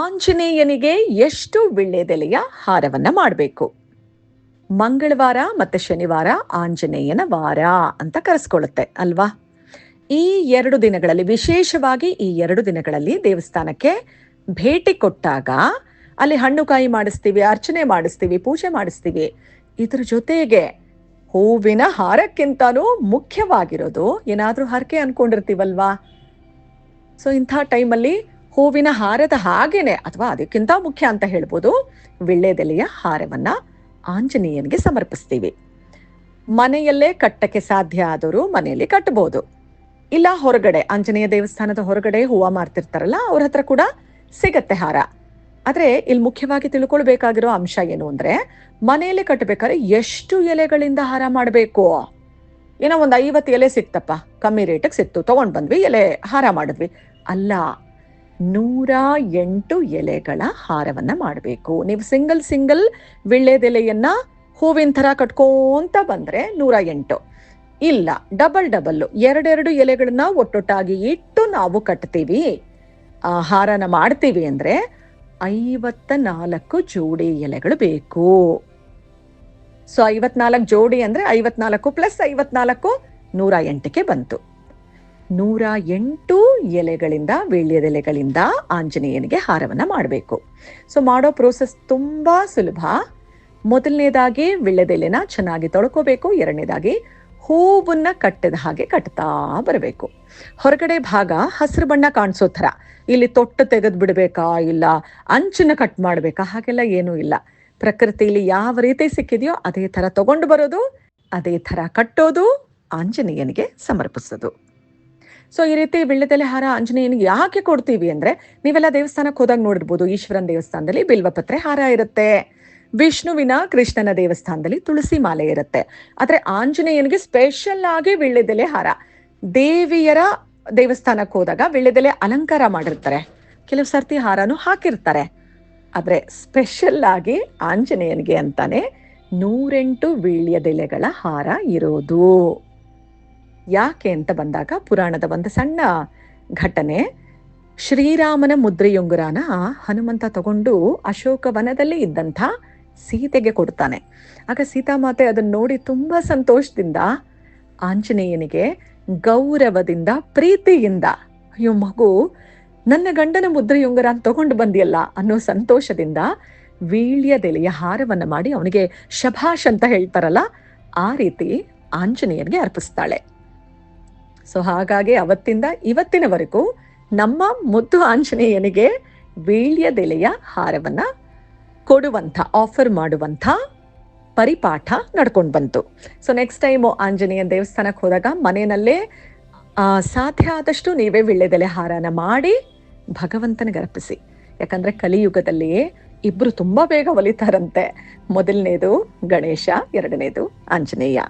ಆಂಜನೇಯನಿಗೆ ಎಷ್ಟು ವಿಳ್ಳೆದೆಲೆಯ ಹಾರವನ್ನ ಮಾಡಬೇಕು? ಮಂಗಳವಾರ ಮತ್ತೆ ಶನಿವಾರ ಆಂಜನೇಯನ ವಾರ ಅಂತ ಕರೆಸ್ಕೊಳ್ಳುತ್ತೆ ಅಲ್ವಾ? ಈ ಎರಡು ದಿನಗಳಲ್ಲಿ, ವಿಶೇಷವಾಗಿ ಈ ಎರಡು ದಿನಗಳಲ್ಲಿ ದೇವಸ್ಥಾನಕ್ಕೆ ಭೇಟಿ ಕೊಟ್ಟಾಗ ಅಲ್ಲಿ ಹಣ್ಣು ಕಾಯಿ ಮಾಡಿಸ್ತೀವಿ, ಅರ್ಚನೆ ಮಾಡಿಸ್ತೀವಿ, ಪೂಜೆ ಮಾಡಿಸ್ತೀವಿ. ಇದ್ರ ಜೊತೆಗೆ ಹೂವಿನ ಹಾರಕ್ಕಿಂತನೂ ಮುಖ್ಯವಾಗಿರೋದು ಏನಾದರೂ ಹರಕೆ ಅನ್ಕೊಂಡಿರ್ತೀವಲ್ವಾ? ಸೊ ಇಂಥ ಟೈಮಲ್ಲಿ ಹೂವಿನ ಹಾರದ ಹಾಗೇನೆ ಅಥವಾ ಅದಕ್ಕಿಂತ ಮುಖ್ಯ ಅಂತ ಹೇಳ್ಬೋದು. ವಿಳ್ಳೆದೆಲೆಯ ಹಾರವನ್ನ ಆಂಜನೇಯನಿಗೆ ಸಮರ್ಪಿಸ್ತೀವಿ. ಮನೆಯಲ್ಲೇ ಕಟ್ಟಕ್ಕೆ ಸಾಧ್ಯ ಆದರೂ ಮನೆಯಲ್ಲಿ ಕಟ್ಟಬಹುದು ಇಲ್ಲ ಹೊರಗಡೆ, ಆಂಜನೇಯ ದೇವಸ್ಥಾನದ ಹೊರಗಡೆ ಹೂವ ಮಾರ್ತಿರ್ತಾರಲ್ಲ, ಅವ್ರ ಹತ್ರ ಕೂಡ ಸಿಗತ್ತೆ ಹಾರ. ಆದ್ರೆ ಇಲ್ಲಿ ಮುಖ್ಯವಾಗಿ ತಿಳ್ಕೊಳ್ಬೇಕಾಗಿರೋ ಅಂಶ ಏನು ಅಂದ್ರೆ, ಮನೆಯಲ್ಲಿ ಕಟ್ಟಬೇಕಾದ್ರೆ ಎಷ್ಟು ಎಲೆಗಳಿಂದ ಹಾರ ಮಾಡಬೇಕು? ಏನೋ ಒಂದು ಐವತ್ತು ಎಲೆ ಸಿಕ್ತಪ್ಪ, ಕಮ್ಮಿ ರೇಟಿಗೆ ಸಿಕ್ತು, ತಗೊಂಡ್ ಬಂದ್ವಿ, ಎಲೆ ಹಾರ ಮಾಡಿದ್ವಿ. ಅಲ್ಲ ನೂರ ಎಂಟು ಎಲೆಗಳ ಹಾರವನ್ನ ಮಾಡಬೇಕು. ನೀವು ಸಿಂಗಲ್ ಸಿಂಗಲ್ ವಿಳ್ಳೆದೆಲೆಯನ್ನ ಹೂವಿನ ಥರ ಕಟ್ಕೊಂತ ಬಂದ್ರೆ ನೂರ ಎಂಟು ಇಲ್ಲ ಡಬಲ್ ಡಬಲ್ ಎರಡೆರಡು ಎಲೆಗಳನ್ನ ಒಟ್ಟೊಟ್ಟಾಗಿ ಇಟ್ಟು ನಾವು ಕಟ್ತೀವಿ. ಹಾರನ ಮಾಡ್ತೀವಿ ಅಂದ್ರೆ ಐವತ್ತ ನಾಲ್ಕು ಜೋಡಿ ಎಲೆಗಳು ಬೇಕು. ಸೊ ಐವತ್ನಾಲ್ಕು ಜೋಡಿ ಅಂದ್ರೆ ಐವತ್ನಾಲ್ಕು ಪ್ಲಸ್ ಐವತ್ನಾಲ್ಕು ನೂರ ಎಂಟಕ್ಕೆ ಬಂತು. ನೂರ ಎಂಟು ಎಲೆಗಳಿಂದ, ವೀಳ್ಯದೆಲೆಗಳಿಂದ ಆಂಜನೇಯನಿಗೆ ಹಾರವನ್ನ ಮಾಡಬೇಕು. ಸೊ ಮಾಡೋ ಪ್ರೋಸೆಸ್ ತುಂಬಾ ಸುಲಭ. ಮೊದಲನೇದಾಗಿ ವಿಳ್ಯದೆಲೆನ ಚೆನ್ನಾಗಿ ತೊಳ್ಕೋಬೇಕು, ಎರಡನೇದಾಗಿ ಹೂವನ್ನ ಕಟ್ಟದ ಹಾಗೆ ಕಟ್ತಾ ಬರಬೇಕು. ಹೊರಗಡೆ ಭಾಗ ಹಸಿರು ಬಣ್ಣ ಕಾಣಿಸೋ ಥರ. ಇಲ್ಲಿ ತೊಟ್ಟು ತೆಗೆದು ಬಿಡಬೇಕಾ ಇಲ್ಲ ಅಂಚನ್ನ ಕಟ್ ಮಾಡಬೇಕಾ ಹಾಗೆಲ್ಲ ಏನೂ ಇಲ್ಲ. ಪ್ರಕೃತಿಯಲ್ಲಿ ಯಾವ ರೀತಿ ಸಿಕ್ಕಿದೆಯೋ ಅದೇ ಥರ ತಗೊಂಡು ಬರೋದು, ಅದೇ ಥರ ಕಟ್ಟೋದು, ಆಂಜನೇಯನಿಗೆ ಸಮರ್ಪಿಸೋದು. ಸೊ ಈ ರೀತಿ ವಿಳ್ಳೆದೆಲೆ ಹಾರ ಆಂಜನೇಯನಿಗೆ ಯಾಕೆ ಕೊಡ್ತೀವಿ ಅಂದ್ರೆ ನೀವೆಲ್ಲ ದೇವಸ್ಥಾನಕ್ಕೆ ಹೋದಾಗ ನೋಡಿರ್ಬೋದು ಈಶ್ವರನ ದೇವಸ್ಥಾನದಲ್ಲಿ ಬಿಲ್ವಪತ್ರೆ ಹಾರ ಇರುತ್ತೆ. ವಿಷ್ಣುವಿನ ಕೃಷ್ಣನ ದೇವಸ್ಥಾನದಲ್ಲಿ ತುಳಸಿ ಮಾಲೆ ಇರುತ್ತೆ. ಆದ್ರೆ ಆಂಜನೇಯನಿಗೆ ಸ್ಪೆಷಲ್ ಆಗಿ ಹಾರ. ದೇವಿಯರ ದೇವಸ್ಥಾನಕ್ಕೆ ಹೋದಾಗ ವಿಳ್ಳೆದೆಲೆ ಅಲಂಕಾರ ಮಾಡಿರ್ತಾರೆ. ಕೆಲವು ಸರ್ತಿ ಹಾರನು ಹಾಕಿರ್ತಾರೆ. ಆದ್ರೆ ಸ್ಪೆಷಲ್ ಆಗಿ ಆಂಜನೇಯನಿಗೆ ಅಂತಾನೆ ನೂರೆಂಟು ವೀಳ್ಯದೆಲೆಗಳ ಹಾರ ಇರೋದು. ಯಾಕೆ ಅಂತ ಬಂದಾಗ ಪುರಾಣದ ಒಂದು ಸಣ್ಣ ಘಟನೆ. ಶ್ರೀರಾಮನ ಮುದ್ರೆಯುಂಗುರಾನ ಹನುಮಂತ ತಗೊಂಡು ಅಶೋಕ ವನದಲ್ಲಿ ಇದ್ದಂಥ ಸೀತೆಗೆ ಕೊಡ್ತಾನೆ. ಆಗ ಸೀತಾಮಾತೆ ಅದನ್ನು ನೋಡಿ ತುಂಬ ಸಂತೋಷದಿಂದ ಆಂಜನೇಯನಿಗೆ ಗೌರವದಿಂದ, ಪ್ರೀತಿಯಿಂದ, ಅಯ್ಯೋ ಮಗು, ನನ್ನ ಗಂಡನ ಮುದ್ರೆಯುಂಗುರ ಅಂತ ತಗೊಂಡು ಬಂದಿಯಲ್ಲ ಅನ್ನೋ ಸಂತೋಷದಿಂದ ವೀಳ್ಯದೆಲೆಯ ಹಾರವನ್ನು ಮಾಡಿ ಅವನಿಗೆ ಶಭಾಷ್ ಅಂತ ಹೇಳ್ತಾರಲ್ಲ, ಆ ರೀತಿ ಆಂಜನೇಯನಿಗೆ ಅರ್ಪಿಸ್ತಾಳೆ. ಸೊ ಹಾಗಾಗಿ ಅವತ್ತಿಂದ ಇವತ್ತಿನವರೆಗೂ ನಮ್ಮ ಮುದ್ದು ಆಂಜನೇಯನಿಗೆ ವೀಳ್ಯದೆಲೆಯ ಹಾರವನ್ನ ಕೊಡುವಂಥ ಆಫರ್ ಮಾಡುವಂಥ ಪರಿಪಾಠ ನಡ್ಕೊಂಡು ಬಂತು. ಸೊ ನೆಕ್ಸ್ಟ್ ಟೈಮು ಆಂಜನೇಯ ದೇವಸ್ಥಾನಕ್ಕೆ ಹೋದಾಗ ಮನೆಯಲ್ಲೇ ಸಾಧ್ಯ ಆದಷ್ಟು ನೀವೇ ವೀಳ್ಯದೆಲೆ ಹಾರನ ಮಾಡಿ ಭಗವಂತನಿಗೆ ಅರ್ಪಿಸಿ. ಯಾಕಂದರೆ ಕಲಿಯುಗದಲ್ಲಿ ಇಬ್ಬರು ತುಂಬ ಬೇಗ ಒಲಿತಾರಂತೆ. ಮೊದಲನೇದು ಗಣೇಶ, ಎರಡನೇದು ಆಂಜನೇಯ.